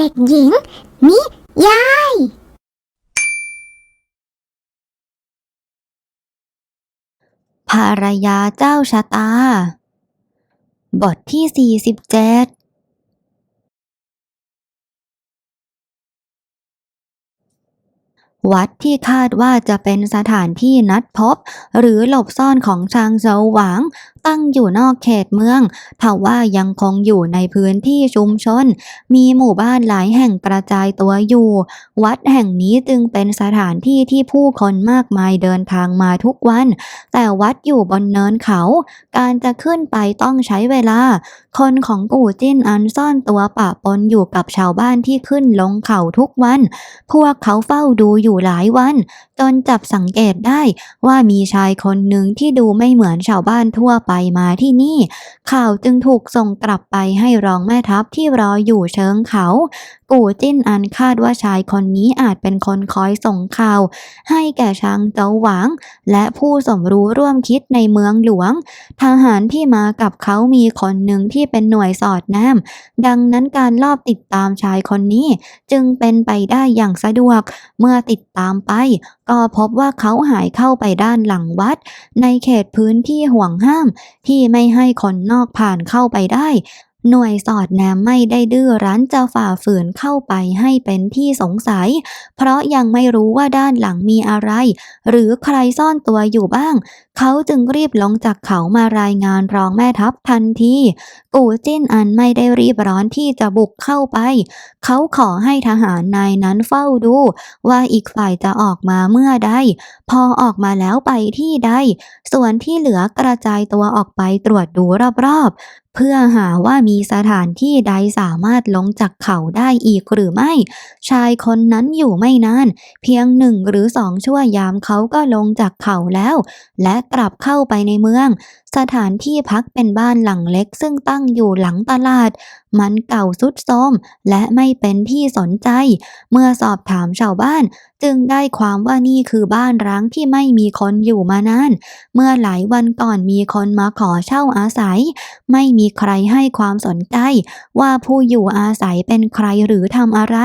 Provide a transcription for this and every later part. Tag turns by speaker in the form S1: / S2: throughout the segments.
S1: เด็กหญิง นิยาย
S2: ภรรยาเจ้าชะตา บทที่ 47 วัดที่คาดว่าจะเป็นสถานที่นัดพบ หรือหลบซ่อนของชางเซาหวาง ตั้งอยู่นอกเขตเมืองทว่ายังคงอยู่ในพื้นที่ชุมชน มีหมู่บ้านหลายแห่งกระจายตัวอยู่ วัดแห่งนี้จึงเป็นสถานที่ที่ผู้คนมากมายเดินทางมาทุกวัน แต่วัดอยู่บนเนินเขา การจะขึ้นไปต้องใช้เวลา คนของกู่จิ้นอันซ่อนตัวปะปนอยู่กับชาวบ้านที่ขึ้นลงเขาทุกวัน พวกเขาเฝ้าดูอยูู่่หลายวัน จนจับสังเกตได้ว่ามีชายคนหนึ่งที่ดูไม่เหมือนชาวบ้านทั่วไปมาที่นี่ ข่าวจึงถูกส่งกลับไปให้รองแม่ทัพที่รออยู่เชิงเขา กู่จิ้นอันคาดว่าชายคนนี้อาจเป็นคนคอยส่งข่าว ให้แก่ชางเจ้าหวางและผู้สมรู้ร่วมคิดในเมืองหลวง ทหารที่มากับเขามีคนหนึ่งที่เป็นหน่วยสอดแนมดังนั้นการลอบติดตามชายคนนี้ จึงเป็นไปได้อย่างสะดวก เมื่อติดตามไป ก็พบว่าเขาหายเข้าไปด้านหลังวัด ในเขตพื้นที่ห่วงห้าม ที่ไม่ให้คนนอกผ่านเข้าไปได้ หน่วยสอดแนมไม่ได้ดื้อรั้นจะฝ่าฝืนเข้าไปให้เป็นที่สงสัย เพราะยังไม่รู้ว่าด้านหลังมีอะไร หรือใครซ่อนตัวอยู่บ้าง เขาจึงรีบลงจากเขามารายงานรองแม่ทัพทันที กูจิ้นอันไม่ได้รีบร้อนที่จะบุกเข้าไป เขาขอให้ทหารนายนั้นเฝ้าดู ว่าอีกฝ่ายจะออกมาเมื่อใด พอออกมาแล้วไปที่ใด ส่วนที่เหลือกระจายตัวออกไปตรวจดูรอบๆ เพื่อหาว่ามีสถานที่ใดสามารถลงจากเขาได้อีกหรือไม่ ชายคนนั้นอยู่ไม่นาน เพียงหนึ่งหรือสองชั่วยามเขาก็ลงจากเขาแล้ว และกลับเข้าไปในเมือง สถานที่พักเป็นบ้านหลังเล็กซึ่งตั้งอยู่หลังตลาด มันเก่าสุดโทมและไม่เป็นที่สนใจ เมื่อสอบถามชาวบ้าน จึงได้ความว่านี่คือบ้านร้างที่ไม่มีคนอยู่มานาน เมื่อหลายวันก่อนมีคนมาขอเช่าอาศัย ไม่มีใครให้ความสนใจ ว่าผู้อยู่อาศัยเป็นใครหรือทำอะไร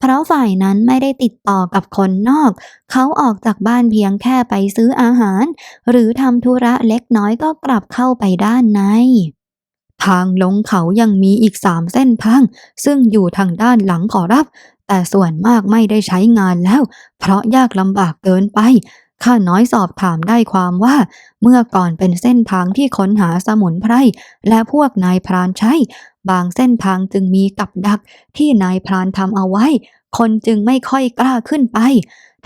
S2: เพราะฝ่ายนั้นไม่ได้ติดต่อกับคนนอก เขาออกจากบ้านเพียงแค่ไปซื้ออาหาร หรือทำธุระเล็กน้อยก็กลับเข้าไปด้านใน ทางลงเขายังมีอีกสามเส้นทาง ซึ่งอยู่ทางด้านหลังขอรับ แต่ส่วนมากไม่ได้ใช้งานแล้ว เพราะยากลำบากเกินไปข้าน้อยสอบถามได้ความว่า เมื่อก่อนเป็นเส้นทางที่ค้นหาสมุนไพรและพวกนายพรานใช้ บางเส้นทางจึงมีกับดักที่นายพรานทำเอาไว้ คนจึงไม่ค่อยกล้าขึ้นไป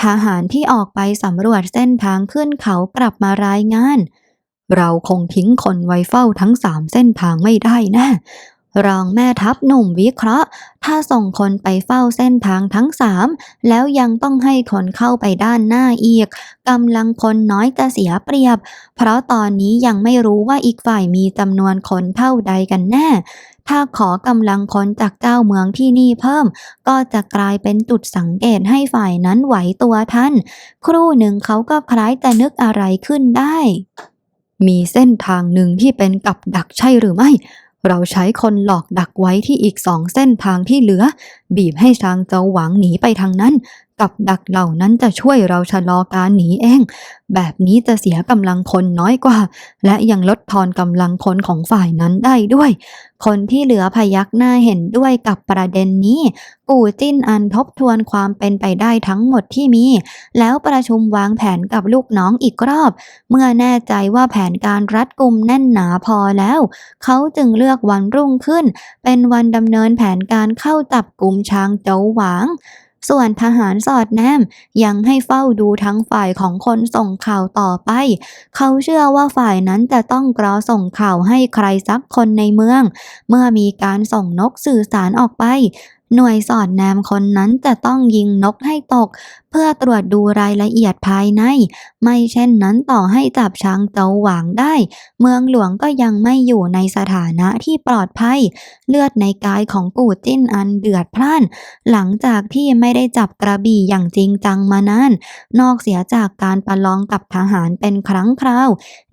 S2: ทหารที่ออกไปสำรวจเส้นทางขึ้นเขากลับมารายงาน เราคงทิ้งคนไว้เฝ้าทั้งสามเส้นทางไม่ได้แน่รองแม่ทัพหนุ่มวิเคราะห์ ถ้าส่งคนไปเฝ้าเส้นทางทั้งสามแล้วยังต้องให้คนเข้าไปด้านหน้าอีกกำลังคนน้อยจะเสียเปรียบ เพราะตอนนี้ยังไม่รู้ว่าอีกฝ่ายมีจำนวนคนเท่าใดกันแน่ ถ้าขอกำลังคนจากเจ้าเมืองที่นี่เพิ่ม ก็จะกลายเป็นจุดสังเกตให้ฝ่ายนั้นไหวตัวทันครู่หนึ่งเขาก็คล้ายจะนึกอะไรขึ้นได้ มีเส้นทางหนึ่งที่เป็นกับดักใช่หรือไม่ เราใช้คนหลอกดักไว้ที่อีกสองเส้นทางที่เหลือ บีบให้ชางเจ้าหวังหนีไปทางนั้น กับดักเหล่านั้นจะช่วยเราชะลอการหนีเอง แบบนี้จะเสียกำลังคนน้อยกว่า และยังลดทอนกำลังคนของฝ่ายนั้นได้ด้วย คนที่เหลือพยักหน้าเห็นด้วยกับประเด็นนี้ กูจิ้นอันทบทวนความเป็นไปได้ทั้งหมดที่มี แล้วประชุมวางแผนกับลูกน้องอีกรอบ เมื่อแน่ใจว่าแผนการรัดกุมแน่นหนาพอแล้ว เขาจึงเลือกวันรุ่งขึ้น เป็นวันดำเนินแผนการเข้าจับกลุ่มช้างเจ้าหวาง ส่วนทหารสอดแนมยังให้เฝ้าดูทั้งฝ่ายของคนส่งข่าวต่อไป เขาเชื่อว่าฝ่ายนั้นจะต้องกรอส่งข่าวให้ใครสักคนในเมือง เมื่อมีการส่งนกสื่อสารออกไป หน่วยสอดแนมคนนั้นจะต้องยิงนกให้ตก เพื่อตรวจดูรายละเอียดภายใน ไม่เช่นนั้นต่อให้จับช้างเจ้าหวางได้ เมืองหลวงก็ยังไม่อยู่ในสถานะที่ปลอดภัย เลือดในกายของกูจิ้นอันเดือดพล่าน หลังจากที่ไม่ได้จับกระบี่อย่างจริงจังมานาน นอกเสียจากการประลองกับทหารเป็นครั้งคราว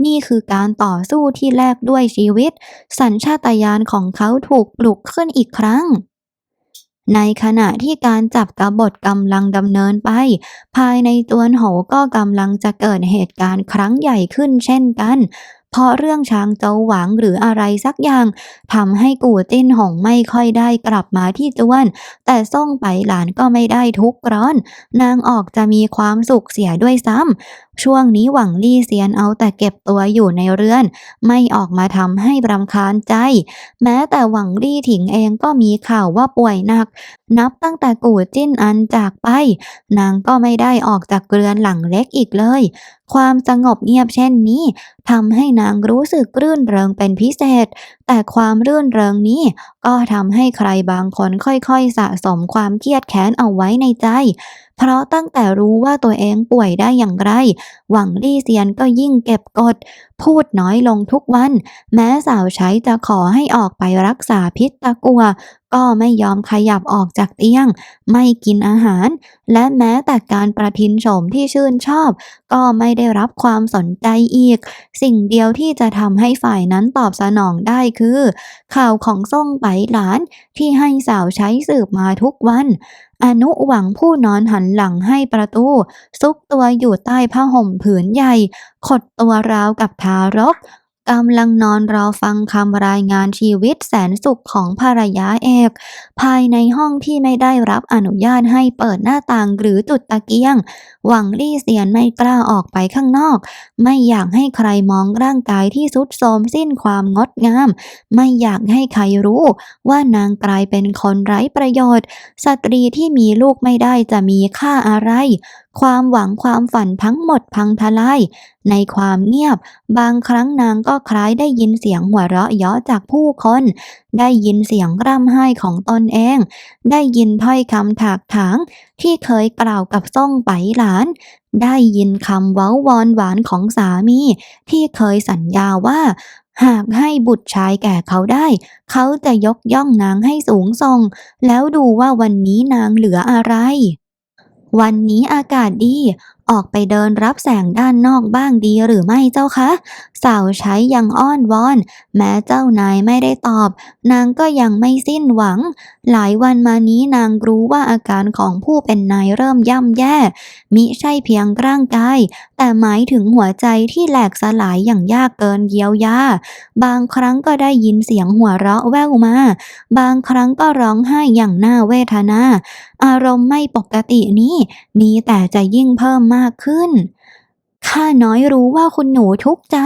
S2: นี่คือการต่อสู้ที่แลกด้วยชีวิต สัญชาตญาณของเขาถูกปลุกขึ้นอีกครั้ง ในขณะที่การจับกบฏกำลังดำเนินไป ภายในตวนโหก็กำลังจะเกิดเหตุการณ์ครั้งใหญ่ขึ้นเช่นกัน เพราะเรื่องช้างเจ้าหวังหรืออะไรสักอย่างทำให้กู่จิ้นหงไม่ค่อยได้กลับมาที่จวน แต่ส่งไปหลานก็ไม่ได้ทุกข์ร้อน นางออกจะมีความสุขเสียด้วยซ้ำ ช่วงนี้หวังลี่เซียนเอาแต่เก็บตัวอยู่ในเรือน ไม่ออกมาทำให้รำคาญใจ แม้แต่หวังลี่ถิงเองก็มีข่าวว่าป่วยหนัก นับตั้งแต่กู่จิ้นอันจากไป นางก็ไม่ได้ออกจากเรือนหลังเล็กอีกเลย ความสงบเงียบเช่นนี้ทำให้นางรู้สึกรื่นเริงเป็นพิเศษ แต่ความรื่นเริงนี้ก็ทำให้ใครบางคนค่อยๆสะสมความเครียดแค้นเอาไว้ในใจ เพราะตั้งแต่รู้ว่าตัวเองป่วยได้อย่างไร หวังลี่เซียนก็ยิ่งเก็บกด พูดน้อยลงทุกวัน แม้สาวใช้จะขอให้ออกไปรักษาพิษตะกัว ก็ไม่ยอมขยับออกจากเตียง ไม่กินอาหาร และแม้แต่การประทินโฉมที่ชื่นชอบ ก็ไม่ได้รับความสนใจอีก สิ่งเดียวที่จะทำให้ฝ่ายนั้นตอบสนองได้คือ ข่าวของส่งไปหลานที่ให้สาวใช้สืบมาทุกวัน อนุหวังผู้นอนหันหลังให้ประตู ซุกตัวอยู่ใต้ผ้าห่มผืนใหญ่ ขดตัวราวกับทารกกำลังนอนรอฟังคำรายงานชีวิตแสนสุขของภรรยาเอก ภายในห้องที่ไม่ได้รับอนุญาตให้เปิดหน้าต่างหรือจุดตะเกียง หวังลี่เซียนไม่กล้าออกไปข้างนอก ไม่อยากให้ใครมองร่างกายที่สุดโทรมสิ้นความงดงาม ไม่อยากให้ใครรู้ ว่านางกลายเป็นคนไร้ประโยชน์ สตรีที่มีลูกไม่ได้จะมีค่าอะไร ความหวังความฝันทั้งหมดพังทลาย ในความเงียบ บางครั้งนางก็คล้ายได้ยินเสียงหัวเราะเยาะจากผู้คน ได้ยินเสียงร่ำไห้ของตนเอง ได้ยินถ้อยคำถากถาง ที่เคยกล่าวกับซ่องไปหลาน ได้ยินคำเว้าวอนหวานของสามี ที่เคยสัญญาว่า หากให้บุตรชายแก่เขาได้ เขาจะยกย่องนางให้สูงส่ง แล้วดูว่าวันนี้นางเหลืออะไรวันนี้อากาศดี ออกไปเดินรับแสงด้านนอกบ้างดีหรือไม่เจ้าคะ สาวใช้ยังอ้อนวอน แม้เจ้านายไม่ได้ตอบ นางก็ยังไม่สิ้นหวัง หลายวันมานี้นางรู้ว่าอาการของผู้เป็นนายเริ่มย่ำแย่ มิใช่เพียงร่างกาย แต่หมายถึงหัวใจที่แหลกสลายอย่างยากเกินเยียวยา บางครั้งก็ได้ยินเสียงหัวเราะแว่วมา บางครั้งก็ร้องไห้อย่างน่าเวทนา อารมณ์ไม่ปกตินี้ มีแต่จะยิ่งเพิ่มมากขึ้น ข้าน้อยรู้ว่าคุณหนูทุกข์ใจ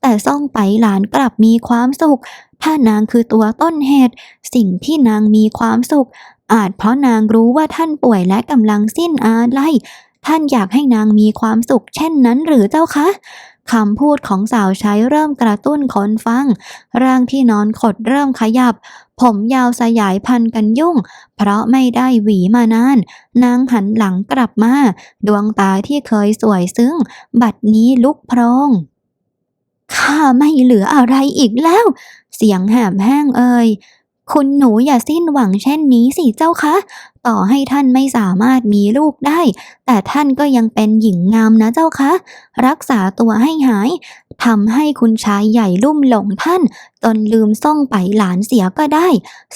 S2: แต่ซ่องไปหลานกลับมีความสุข ถ้านางคือตัวต้นเหตุ สิ่งที่นางมีความสุข อาจเพราะนางรู้ว่าท่านป่วยและกำลังสิ้นอาลัย ท่านอยากให้นางมีความสุขเช่นนั้นหรือเจ้าคะคำพูดของสาวใช้เริ่มกระตุ้นคนฟัง ร่างที่นอนขดเริ่มขยับ ผมยาวสยายพันกันยุ่ง เพราะไม่ได้หวีมานาน นางหันหลังกลับมา ดวงตาที่เคยสวยซึ้ง บัดนี้ลุกโพรง ข้าไม่เหลืออะไรอีกแล้ว เสียงแหบแห้งเอ่ยคุณหนูอย่าสิ้นหวังเช่นนี้สิเจ้าคะ ต่อให้ท่านไม่สามารถมีลูกได้ แต่ท่านก็ยังเป็นหญิงงามนะเจ้าคะ รักษาตัวให้หายทำให้คุณชายใหญ่ลุ่มหลงท่าน จนลืมส่องไปหลานเสียก็ได้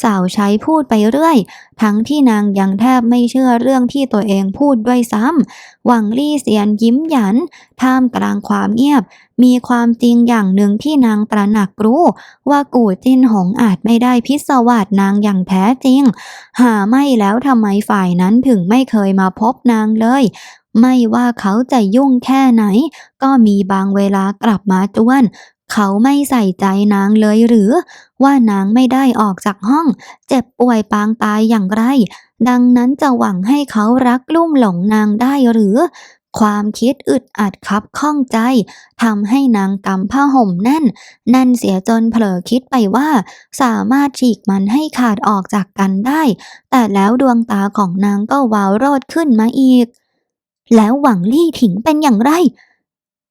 S2: สาวใช้พูดไปเรื่อย ทั้งที่นางยังแทบไม่เชื่อเรื่องที่ตัวเองพูดด้วยซ้ำหวังลี่เสียนยิ้มหยัน ท่ามกลางความเงียบ มีความจริงอย่างหนึ่งที่นางตระหนักรู้ ว่ากู่จินหงอาจไม่ได้พิศวาสนางอย่างแท้จริง หาไม่แล้วทำำไมฝ่ายนั้นถึงไม่เคยมาพบนางเลย ไม่ว่าเขาจะยุ่งแค่ไหน ก็มีบางเวลากลับมาจวน เขาไม่ใส่ใจนางเลยหรือ ว่านางไม่ได้ออกจากห้อง เจ็บป่วยปางตายอย่างไร ดังนั้นจะหวังให้เขารักลุ่มหลงนางได้หรือ ความคิดอึดอัดคับข้องใจทำให้นางกำผ้าห่มแน่น แน่นเสียจนเผลอคิดไปว่า สามารถฉีกมันให้ขาดออกจากกันได้ แต่แล้วดวงตาของนางก็วาวโรดขึ้นมาอีก แล้วหวังลี่ถิงเป็นอย่างไร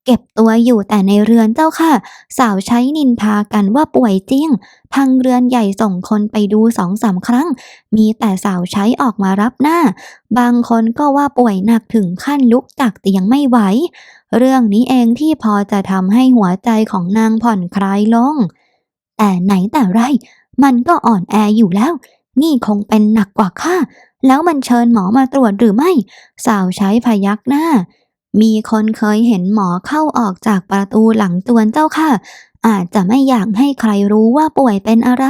S2: เก็บตัวอยู่แต่ในเรือนเจ้าค่ะ สาวใช้นินทากันว่าป่วยจริงทางเรือนใหญ่ส่งคนไปดูสองสามครั้ง มีแต่สาวใช้ออกมารับหน้า บางคนก็ว่าป่วยหนักถึงขั้นลุกจากเตียงไม่ไหว เรื่องนี้เองที่พอจะทำให้หัวใจของนางผ่อนคลายลง แต่ไหนแต่ไร มันก็อ่อนแออยู่แล้ว นี่คงเป็นหนักกว่าข้าแล้วมันเชิญหมอมาตรวจหรือไม่ สาวใช้พยักหน้า มีคนเคยเห็นหมอเข้าออกจากประตูหลังจวนเจ้าค่ะ อาจจะไม่อยากให้ใครรู้ว่าป่วยเป็นอะไร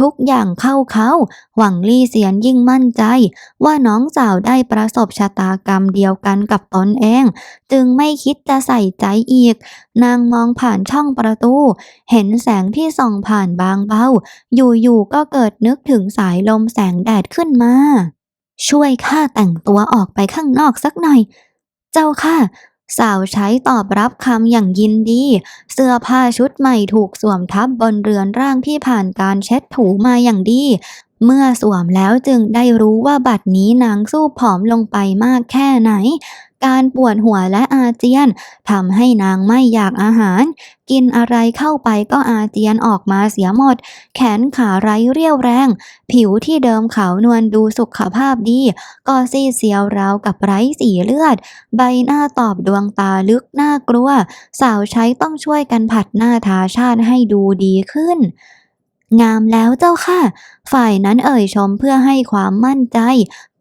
S2: ทุกอย่างเข้าเขา หวังลี่เสียนยิ่งมั่นใจ ว่าน้องสาวได้ประสบชะตากรรมเดียวกันกับตนเอง จึงไม่คิดจะใส่ใจอีก นางมองผ่านช่องประตู เห็นแสงที่ส่องผ่านบางเบา อยู่ๆก็เกิดนึกถึงสายลมแสงแดดขึ้นมาช่วยข้าแต่งตัวออกไปข้างนอกสักหน่อย เจ้าค่ะ สาวใช้ตอบรับคำอย่างยินดี เสื้อผ้าชุดใหม่ถูกสวมทับบนเรือนร่างที่ผ่านการเช็ดถูมาอย่างดี เมื่อสวมแล้วจึงได้รู้ว่าบัดนี้นางสู้ผอมลงไปมากแค่ไหน การปวดหัวและอาเจียนทำให้นางไม่อยากอาหาร กินอะไรเข้าไปก็อาเจียนออกมาเสียหมด แขนขาไร้เรี่ยวแรง ผิวที่เดิมขาวนวลดูสุขภาพดี ก็ซีเซียวราวกับไร้สีเลือด ใบหน้าตอบดวงตาลึกน่ากลัว สาวใช้ต้องช่วยกันผัดหน้าทาชาติให้ดูดีขึ้นงามแล้วเจ้าค่ะ ฝ่ายนั้นเอ่ยชมเพื่อให้ความมั่นใจ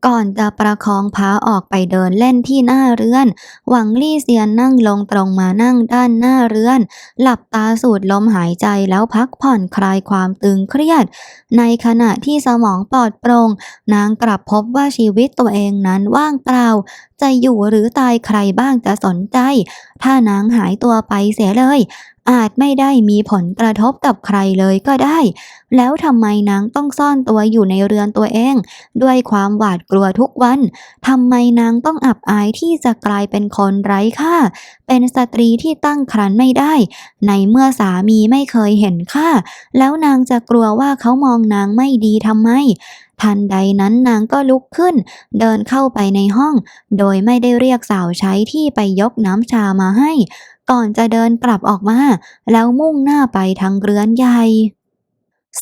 S2: ก่อนจะประคองพาออกไปเดินเล่นที่หน้าเรือน หวังลี่เซียนนั่งลงตรงมานั่งด้านหน้าเรือน หลับตาสูดลมหายใจแล้วพักผ่อนคลายความตึงเครียด ในขณะที่สมองปลอดโปร่งนางกลับพบว่าชีวิตตัวเองนั้นว่างเปล่าจะอยู่หรือตายใครบ้างจะสนใจ ถ้านางหายตัวไปเสียเลย อาจไม่ได้มีผลกระทบกับใครเลยก็ได้ แล้วทำไมนางต้องซ่อนตัวอยู่ในเรือนตัวเอง ด้วยความหวาดกลัวทุกวันทำไมนางต้องอับอายที่จะกลายเป็นคนไร้ค่า เป็นสตรีที่ตั้งครรภ์ไม่ได้ ในเมื่อสามีไม่เคยเห็นค่า แล้วนางจะกลัวว่าเขามองนางไม่ดีทำไมทันใดนั้นนางก็ลุกขึ้น เดินเข้าไปในห้อง โดยไม่ได้เรียกสาวใช้ที่ไปยกน้ำชามาให้ ก่อนจะเดินกลับออกมา แล้วมุ่งหน้าไปทางเรือนใหญ่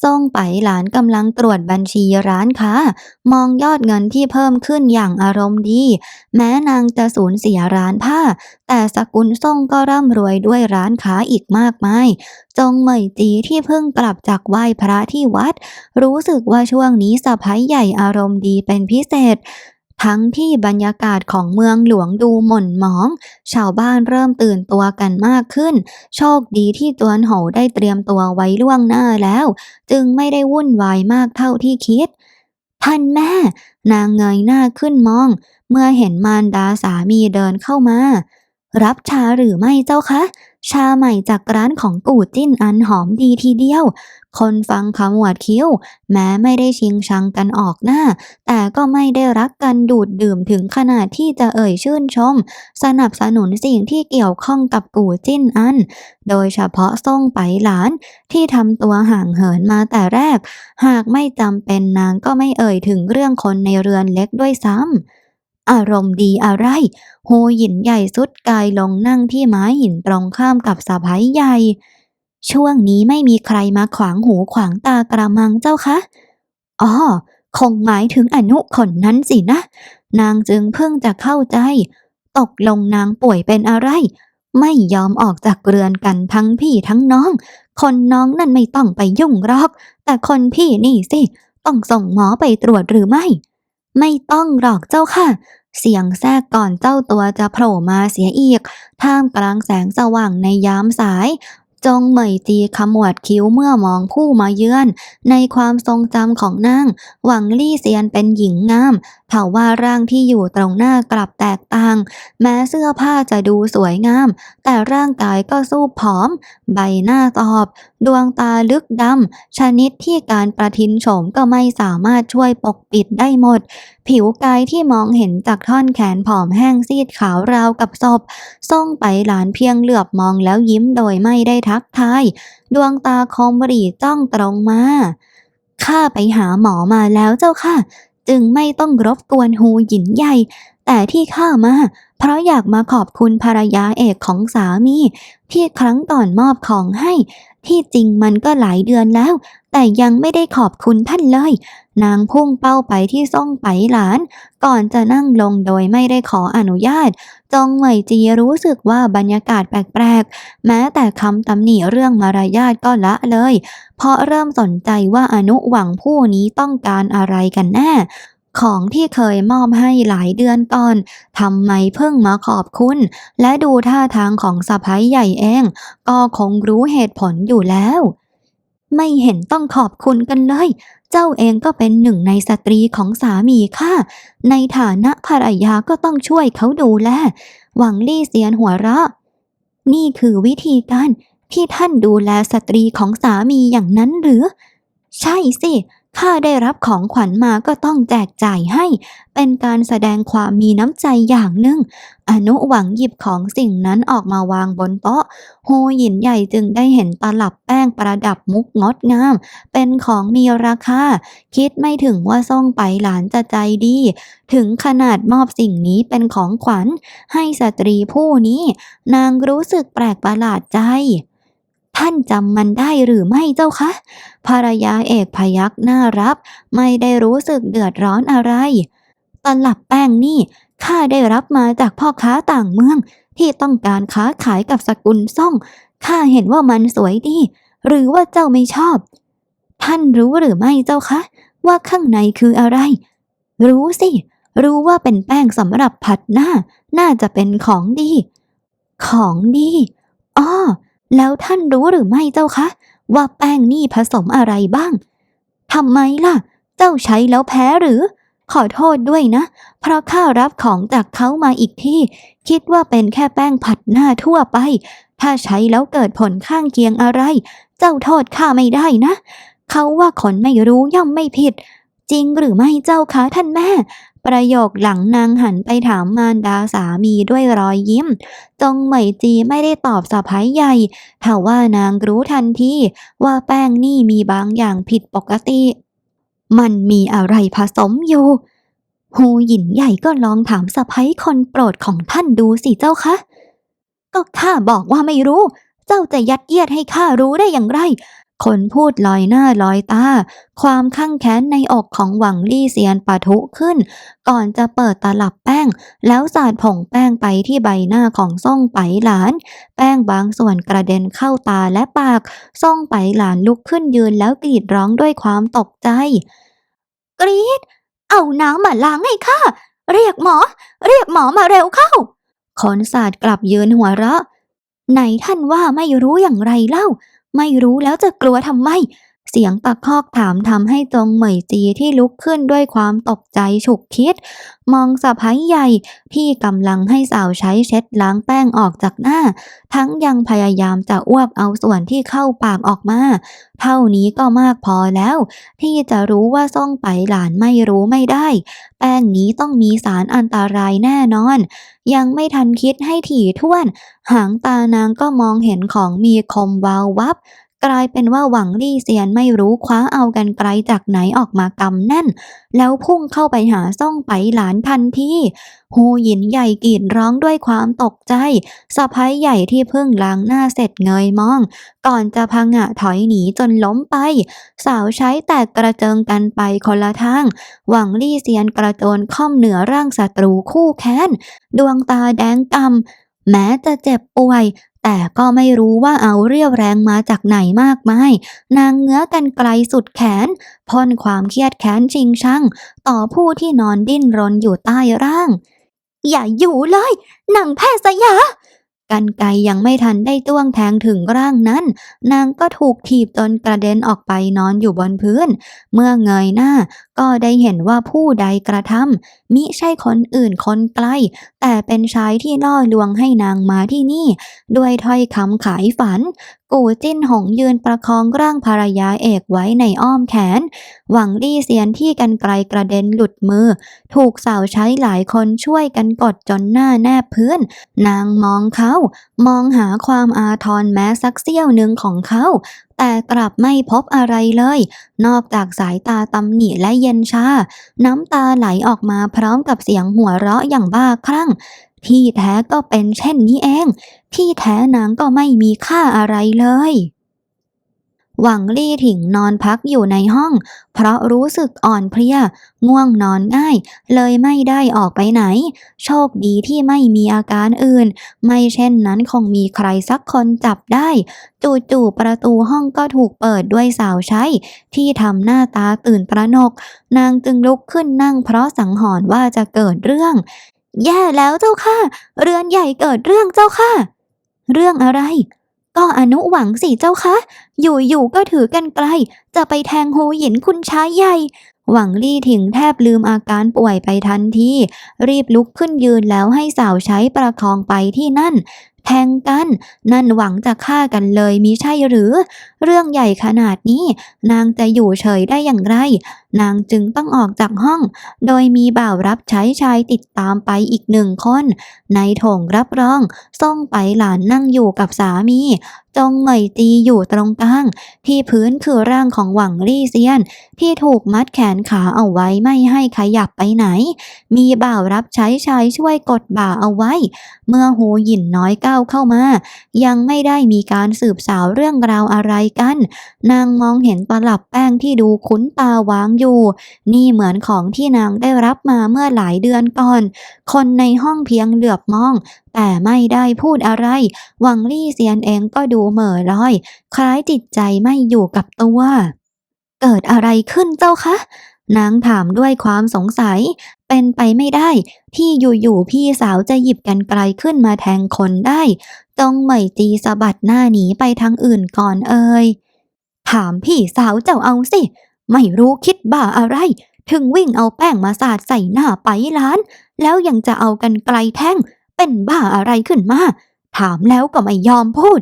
S2: ส่งไปหลานกำลังตรวจบัญชีร้านค้า มองยอดเงินที่เพิ่มขึ้นอย่างอารมณ์ดี แม้นางจะสูญเสียร้านผ้า แต่สกุลส่งก็ร่ำรวยด้วยร้านค้าอีกมากมาย จงเหมยจีที่เพิ่งกลับจากไหว้พระที่วัด รู้สึกว่าช่วงนี้สะพ้ยใหญ่อารมณ์ดีเป็นพิเศษ ทั้งที่บรรยากาศของเมืองหลวงดูหม่นหมอง ชาวบ้านเริ่มตื่นตัวกันมากขึ้น โชคดีที่ตวนโหได้เตรียมตัวไว้ล่วงหน้าแล้ว จึงไม่ได้วุ่นวายมากเท่าที่คิด ท่านแม่ นางเงยหน้าขึ้นมอง เมื่อเห็นมารดาสามีเดินเข้ามา รับชาหรือไม่เจ้าคะ ชาใหม่จากร้านของกู่จิ้นอันหอมดีทีเดียว คนฟังขมวดคิ้ว แม้ไม่ได้ชิงชังกันออกหน้า แต่ก็ไม่ได้รักกันดูดดื่มถึงขนาดที่จะเอ่ยชื่นชม สนับสนุนสิ่งที่เกี่ยวข้องกับกู่จิ้นอัน โดยเฉพาะส่งไปหลาน ที่ทำตัวห่างเหินมาแต่แรก หากไม่จำเป็นนางก็ไม่เอ่ยถึงเรื่องคนในเรือนเล็กด้วยซ้ำ อารมณ์ดีอะไร โฮหยินใหญ่สุดกายลงนั่งที่ไม้หินตรงข้ามกับสะพ้ายใหญ่ ช่วงนี้ไม่มีใครมาขวางหูขวางตากระมังเจ้าคะ อ๋อ คงหมายถึงอนุคนนั้นสินะ นางจึงเพิ่งจะเข้าใจ ตกลงนางป่วยเป็นอะไร ไม่ยอมออกจากเรือนกันทั้งพี่ทั้งน้อง คนน้องนั่นไม่ต้องไปยุ่งรอก แต่คนพี่นี่สิ ต้องส่งหมอไปตรวจหรือไม่ ไม่ต้องหรอกเจ้าค่ะ เสียงแทรกก่อนเจ้าตัวจะโผล่มาเสียอีก ท่ามกลางแสงสว่างในยามสาย จงเหมยจีขมวดคิ้วเมื่อมองผู้มาเยือน ในความทรงจำของนาง หวังลี่เซียนเป็นหญิงงาม เผาว่าร่างที่อยู่ตรงหน้ากลับแตกต่าง แม้เสื้อผ้าจะดูสวยงาม แต่ร่างกายก็สู้ผอม ใบหน้าตอบ ดวงตาลึกดำชนิดที่การประทินโฉมก็ไม่สามารถช่วยปกปิดได้หมด ผิวกายที่มองเห็นจากท่อนแขนผอมแห้งซีดขาวราวกับศพส่งไปหลานเพียงเหลือบมองแล้วยิ้มโดยไม่ได้ทักทาย ดวงตาคมบรีจ้องตรงมาข้าไปหาหมอมาแล้วเจ้าค่ะ จึงไม่ต้องรบกวนหูหยินใหญ่ แต่ที่ข้ามา เพราะอยากมาขอบคุณภรรยาเอกของสามีที่ครั้งก่อนมอบของให้ ที่จริงมันก็หลายเดือนแล้ว แต่ยังไม่ได้ขอบคุณท่านเลย นางพุ่งเป้าไปที่ซ่องไปหลาน ก่อนจะนั่งลงโดยไม่ได้ขออนุญาต จงเหมยจีรู้สึกว่าบรรยากาศแปลกๆ แม้แต่คำตำหนิเรื่องมารยาทก็ละเลย เพราะเริ่มสนใจว่าอนุหวังผู้นี้ต้องการอะไรกันแน่ของที่เคยมอบให้หลายเดือนก่อน ทำไมเพิ่งมาขอบคุณ และดูท่าทางของสะพ้ายใหญ่เอง ก็คงรู้เหตุผลอยู่แล้ว ไม่เห็นต้องขอบคุณกันเลย เจ้าเองก็เป็นหนึ่งในสตรีของสามีข้า ในฐานะภรรยาก็ต้องช่วยเขาดูแล หวังลี่เสียนหัวเราะ นี่คือวิธีการที่ท่านดูแลสตรีของสามีอย่างนั้นหรือ ใช่สิ ข้าได้รับของขวัญมาก็ต้องแจกจ่ายให้ เป็นการแสดงความมีน้ำใจอย่างหนึ่ง อนุหวังหยิบของสิ่งนั้นออกมาวางบนโต๊ะโฮหยินใหญ่จึงได้เห็นตลับแป้งประดับมุกงดงาม เป็นของมีราคา คิดไม่ถึงว่าซ่องไปหลานจะใจดี ถึงขนาดมอบสิ่งนี้เป็นของขวัญ ให้สตรีผู้นี้ นางรู้สึกแปลกประหลาดใจ ท่านจำมันได้หรือไม่เจ้าคะ ภรรยาเอกพยักหน้ารับ ไม่ได้รู้สึกเดือดร้อนอะไร ตลับแป้งนี่ข้าได้รับมาจากพ่อค้าต่างเมือง ที่ต้องการค้าขายกับสกุลซ่องข้าเห็นว่ามันสวยดี หรือว่าเจ้าไม่ชอบ ท่านรู้หรือไม่เจ้าคะ ว่าข้างในคืออะไร รู้สิ รู้ว่าเป็นแป้งสำหรับผัดหน้า น่าจะเป็นของดี ของดี อ้อ แล้วท่านรู้หรือไม่เจ้าคะ ว่าแป้งนี่ผสมอะไรบ้างทำไมล่ะ เจ้าใช้แล้วแพ้หรือ ขอโทษด้วยนะ เพราะข้ารับของจากเขามาอีกที่ คิดว่าเป็นแค่แป้งผัดหน้าทั่วไป ถ้าใช้แล้วเกิดผลข้างเคียงอะไร เจ้าโทษข้าไม่ได้นะ เขาว่าคนไม่รู้ย่อมไม่ผิด จริงหรือไม่เจ้าคะท่านแม่ ประโยคหลังนางหันไปถามมารดาสามีด้วยรอยยิ้ม จงเหมยจีไม่ได้ตอบสะพ้ายใหญ่ทว่านางรู้ทันทีว่าแป้งนี่มีบางอย่างผิดปกติ มันมีอะไรผสมอยู่ฮูหยินใหญ่ก็ลองถามสะพ้ายคนโปรดของท่านดูสิเจ้าคะ ก็ข้าบอกว่าไม่รู้ เจ้าจะยัดเยียดให้ข้ารู้ได้อย่างไร คนพูดลอยหน้าลอยตา ความข้างแค้นในอกของหวังลี่เซียนปะทุขึ้น ก่อนจะเปิดตลับแป้ง แล้วสาดผงแป้งไปที่ใบหน้าของซ่องไปหลาน แป้งบางส่วนกระเด็นเข้าตาและปากซ่องไปหลานลุกขึ้นยืนแล้วกรีดร้องด้วยความตกใจ กรีด เอาน้ำมาล้างให้ข้าเรียกหมอ เรียกหมอมาเร็วเข้าคนศาสตร์กลับยืนหัวเราะไหนท่านว่าไม่รู้อย่างไรเล่า ไม่รู้แล้วจะกลัวทำไม เสียงตะคอกถามทำให้จงเหมยจีที่ลุกขึ้นด้วยความตกใจฉุกคิด มองสะพ้ายใหญ่ที่กำลังให้สาวใช้เช็ดล้างแป้งออกจากหน้า ทั้งยังพยายามจะอ้วกเอาส่วนที่เข้าปากออกมา เท่านี้ก็มากพอแล้ว ที่จะรู้ว่าซ่องไปหลานไม่รู้ไม่ได้ แป้งนี้ต้องมีสารอันตรายแน่นอน ยังไม่ทันคิดให้ถี่ถ้วน หางตานางก็มองเห็นของมีคมวาววับ กลายเป็นว่าหวังลี่เซียนไม่รู้คว้าเอากันไกลจากไหนออกมากำแน่น แล้วพุ่งเข้าไปหาซ่องไปหลานทันทีฮูหยินใหญ่กรีดร้องด้วยความตกใจสะพ้ายใหญ่ที่เพิ่งล้างหน้าเสร็จเงยมอง ก่อนจะพังะถอยหนีจนล้มไป สาวใช้แตกกระเจิงกันไปคนละทาง หวังลี่เซียนกระโจนค่อมเหนือร่างศัตรูคู่แค้น ดวงตาแดงกำแม้จะเจ็บป่วย แต่ก็ไม่รู้ว่าเอาเรียวแรงมาจากไหนมากมาย นางเงื้อกันไกลสุดแขนพ่นความเครียดแค้นชิงชัง ต่อผู้ที่นอนดิ้นรนอยู่ใต้ร่าง อย่าอยู่เลยนังแพทย์สยากันไกยังไม่ทันได้จ้วงแทงถึงร่างนั้น นางก็ถูกถีบจนกระเด็นออกไปนอนอยู่บนพื้น เมื่อเงยหน้า ก็ได้เห็นว่าผู้ใดกระทำมิใช่คนอื่นคนไกล แต่เป็นชายที่ล่อลวงให้นางมาที่นี่ ด้วยถ้อยคำขายฝัน กูจิ้นหงยืนประคองร่างภรรยาเอกไว้ในอ้อมแขน หวังลี่เสียนที่กันไกลกระเด็นหลุดมือ ถูกสาวใช้หลายคนช่วยกันกดจนหน้าแนบพื้น นางมองเขา มองหาความอาทรแม้สักเสี้ยวหนึ่งของเขา แต่กลับไม่พบอะไรเลย นอกจากสายตาตำหนิและเย็นชา น้ำตาไหลออกมาพร้อมกับเสียงหัวเราะอย่างบ้าคลั่ง ที่แท้ก็เป็นเช่นนี้เอง ที่แท้นางก็ไม่มีค่าอะไรเลย หวังลี่ถิงนอนพักอยู่ในห้อง เพราะรู้สึกอ่อนเพลีย ง่วงนอนง่าย เลยไม่ได้ออกไปไหน โชคดีที่ไม่มีอาการอื่น ไม่เช่นนั้นคงมีใครสักคนจับได้ จู่ๆประตูห้องก็ถูกเปิดด้วยสาวใช้ ที่ทำหน้าตาตื่นตระหนก นางจึงลุกขึ้นนั่งเพราะสังหรณ์ว่าจะเกิดเรื่อง แย่แล้วเจ้าค่ะ เรือนใหญ่เกิดเรื่องเจ้าค่ะ เรื่องอะไร ก็อนุหวังสิเจ้าคะ อยู่ๆก็ถือกันไกล จะไปแทงหูหยินคุณชายใหญ่ หวังลี่ถึงแทบลืมอาการป่วยไปทันทีรีบลุกขึ้นยืนแล้วให้สาวใช้ประคองไปที่นั่น แทงกัน นั่นหวังจะฆ่ากันเลยมิใช่หรือ เรื่องใหญ่ขนาดนี้นางจะอยู่เฉยได้อย่างไร นางจึงต้องออกจากห้อง โดยมีบ่าวรับใช้ชายติดตามไปอีกหนึ่งคน ในถงรับรองส่งไปหลานนั่งอยู่กับสามี จงเหมยจีอยู่ตรงกลาง ที่พื้นคือร่างของหวังลี่เซียน ที่ถูกมัดแขนขาเอาไว้ไม่ให้ขยับไปไหน มีบ่าวรับใช้ชายช่วยกดบ่าเอาไว้ เมื่อหูหยินน้อยก้าวเข้ามา ยังไม่ได้มีการสืบสาวเรื่องราวอะไรกัน นางมองเห็นตลับแป้งที่ดูคุ้นตาวางอยู่ นี่เหมือนของที่นางได้รับมาเมื่อหลายเดือนก่อน คนในห้องเพียงเหลือบมอง แต่ไม่ได้พูดอะไรหวังลี่เซียนเองก็ดูเหม่อลอย คล้ายจิตใจไม่อยู่กับตัว เกิดอะไรขึ้นเจ้าคะนางถามด้วยความสงสัย เป็นไปไม่ได้ ที่อยู่ๆพี่สาวจะหยิบกันไกลขึ้นมาแทงคนได้จงเหมยจีสะบัดหน้าหนีไปทางอื่นก่อนเอ่ยถามพี่สาวเจ้าเอาสิ ไม่รู้คิดบ้าอะไร ถึงวิ่งเอาแป้งมาสาดใส่หน้าไปล้าน แล้วยังจะเอากันไกลแท่ง เป็นบ้าอะไรขึ้นมา ถามแล้วก็ไม่ยอมพูด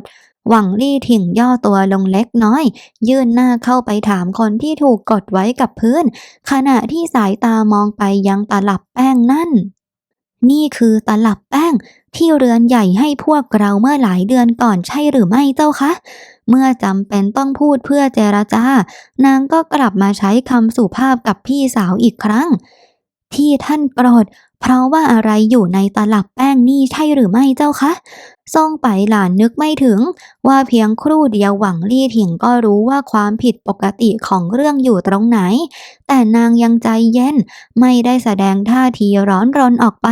S2: หวังลี่ถิ่งย่อตัวลงเล็กน้อย ยื่นหน้าเข้าไปถามคนที่ถูกกดไว้กับพื้น ขณะที่สายตามองไปยังตลับแป้งนั่น นี่คือตลับแป้งที่เรือนใหญ่ให้พวกเราเมื่อหลายเดือนก่อนใช่หรือไม่เจ้าคะ เมื่อจำเป็นต้องพูดเพื่อเจรจา นางก็กลับมาใช้คำสุภาพกับพี่สาวอีกครั้ง ที่ท่านโกรธ เพราะว่าอะไรอยู่ในตลับแป้งนี่ใช่หรือไม่เจ้าคะซ่องไปหลานนึกไม่ถึง ว่าเพียงครู่เดียวหวังลี่ถิงก็รู้ว่าความผิดปกติของเรื่องอยู่ตรงไหน แต่นางยังใจเย็น ไม่ได้แสดงท่าทีร้อนรนออกไป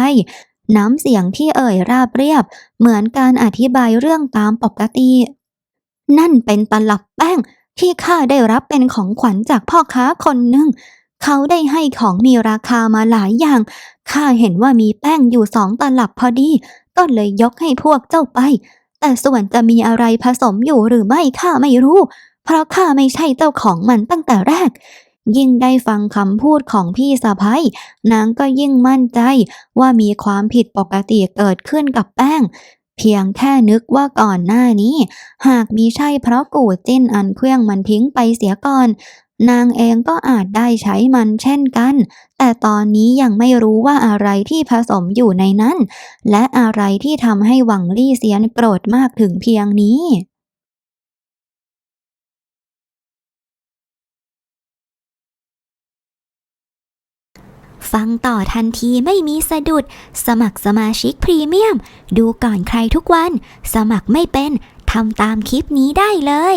S2: น้ำเสียงที่เอ่ยราบเรียบ เหมือนการอธิบายเรื่องตามปกติ นั่นเป็นตลับแป้งที่ข้าได้รับเป็นของขวัญจากพ่อค้าคนหนึ่ง เขาได้ให้ของมีราคามาหลายอย่าง ข้าเห็นว่ามีแป้งอยู่สองตลับพอดี ก็เลยยกให้พวกเจ้าไป แต่ส่วนจะมีอะไรผสมอยู่หรือไม่ข้าไม่รู้ เพราะข้าไม่ใช่เจ้าของมันตั้งแต่แรก ยิ่งได้ฟังคำพูดของพี่สะพ้ยนางก็ยิ่งมั่นใจว่ามีความผิดปกติเกิดขึ้นกับแป้งเพียงแค่นึกว่าก่อนหน้านี้ หากมีใช่เพราะกูจิ้นอันเครื่องมันทิ้งไปเสียก่อน นางเองก็อาจได้ใช้มันเช่นกัน แต่ตอนนี้ยังไม่รู้ว่าอะไรที่ผสมอยู่ในนั้น และอะไรที่ทำให้หวังลี่เซียนโกรธมากถึงเพียงนี้
S1: ฟังต่อทันทีไม่มีสะดุด สมัครสมาชิกพรีเมียม ดูก่อนใครทุกวัน สมัครไม่เป็น ทำตามคลิปนี้ได้เลย